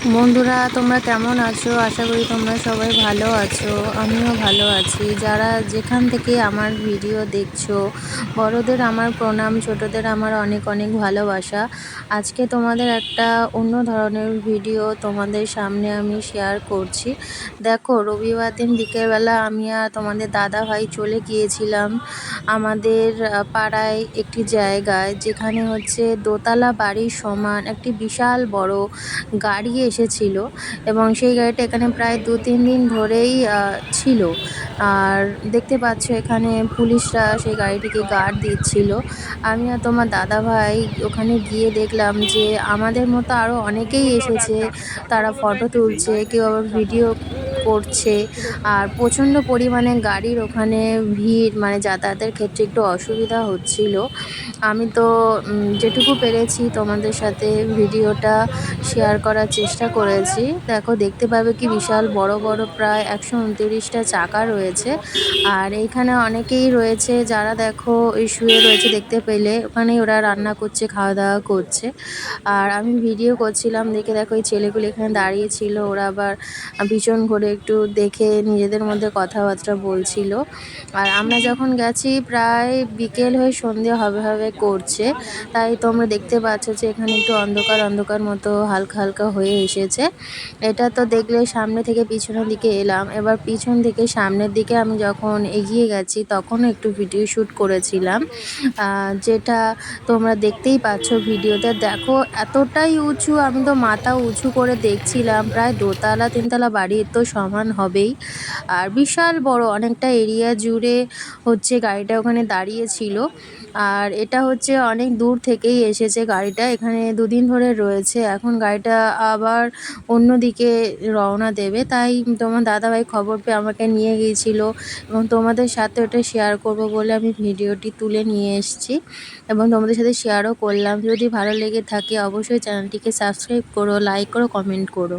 বন্ধুরা, তোমরা কেমন আছো? আশা করি তোমরা সবাই ভালো আছো। আমিও ভালো আছি। যারা যেখান থেকে আমার ভিডিও দেখছ, বড়দের আমার প্রণাম, ছোটদের আমার অনেক অনেক ভালোবাসা। আজকে তোমাদের একটা অন্য ধরনের ভিডিও তোমাদের সামনে আমি শেয়ার করছি। দেখো, রবিবার দিন বিকেলবেলা আমি আর তোমাদের দাদা ভাই চলে গিয়েছিলাম আমাদের পাড়ায় একটি জায়গায়, যেখানে হচ্ছে দোতলা বাড়ির সমান একটি বিশাল বড় গাড়ি এসেছিল এবং সেই গাড়িটা এখানে প্রায় দু তিন দিন ধরেই ছিল। আর দেখতে পাচ্ছ এখানে পুলিশরা সেই গাড়িটিকে গার্ড দিচ্ছিল। আমি আর তোমার দাদা ভাই ওখানে গিয়ে দেখলাম যে আমাদের মতো আরও অনেকেই এসেছে। তারা ফটো তুলছে, কেউ আবার ভিডিও করছে। আর প্রচণ্ড পরিমাণে গাড়ির ওখানে ভিড় মানে যাতায়াতের ক্ষেত্রে একটু অসুবিধা হচ্ছিল। আমি তো যেটুকু পেরেছি তোমাদের সাথে ভিডিওটা শেয়ার করার চেষ্টা করেছি। দেখো, দেখতে পাবে কি বিশাল বড় বড় প্রায় একশো উনতিরিশটা চাকা রয়েছে। আর এইখানে অনেকেই রয়েছে যারা দেখো ওই শুয়ে রয়েছে দেখতে পেলে। ওখানেই ওরা রান্না করছে, খাওয়া দাওয়া করছে। আর আমি ভিডিও করছিলাম দেখে দেখো, এই ছেলেগুলো এখানে দাঁড়িয়ে ছিল। ওরা আবার পিছন করে একটু দেখে নিজেদের মধ্যে কথাবার্তা বলছিল। আর আমরা যখন গেছি প্রায় বিকেল হয়ে সন্ধে হবে হবে করছে, তাই তোমরা দেখতে পাচ্ছ যে এখানে একটু অন্ধকার অন্ধকার মতো হালকা হালকা হয়ে এসেছে। এটা তো দেখলে সামনে থেকে পিছনের দিকে এলাম। এবার পিছন থেকে সামনের দিকে আমি যখন এগিয়ে গেছি তখন একটু ভিডিও শ্যুট করেছিলাম। যেটা তোমরা দেখতেই পাচ্ছ ভিডিওতে। দেখো, এতটাই উঁচু, আমি তো মাথা উঁচু করে দেখছিলাম। প্রায় দোতলা, তিনতলা বাড়ির তো সমান হবেই। আর বিশাল বড় অনেকটা এরিয়া জুড়ে হচ্ছে গাড়িটা ওখানে দাঁড়িয়ে ছিল আর এটা হচ্ছে অনেক দূর থেকেই এসেছে গাড়িটা। এখানে দুদিন ধরে রয়েছে। এখন গাড়িটা আবার অন্যদিকে রওনা দেবে। তাই তোমার দাদাভাই খবর পেয়ে আমাকে নিয়ে গিয়েছিল এবং তোমাদের সাথে ওটা শেয়ার করব বলে আমি ভিডিওটি তুলে নিয়ে এসেছি এবং তোমাদের সাথে শেয়ারও করলাম। যদি ভালো লেগে থাকে অবশ্যই চ্যানেলটিকে সাবস্ক্রাইব করো লাইক করো কমেন্ট করো।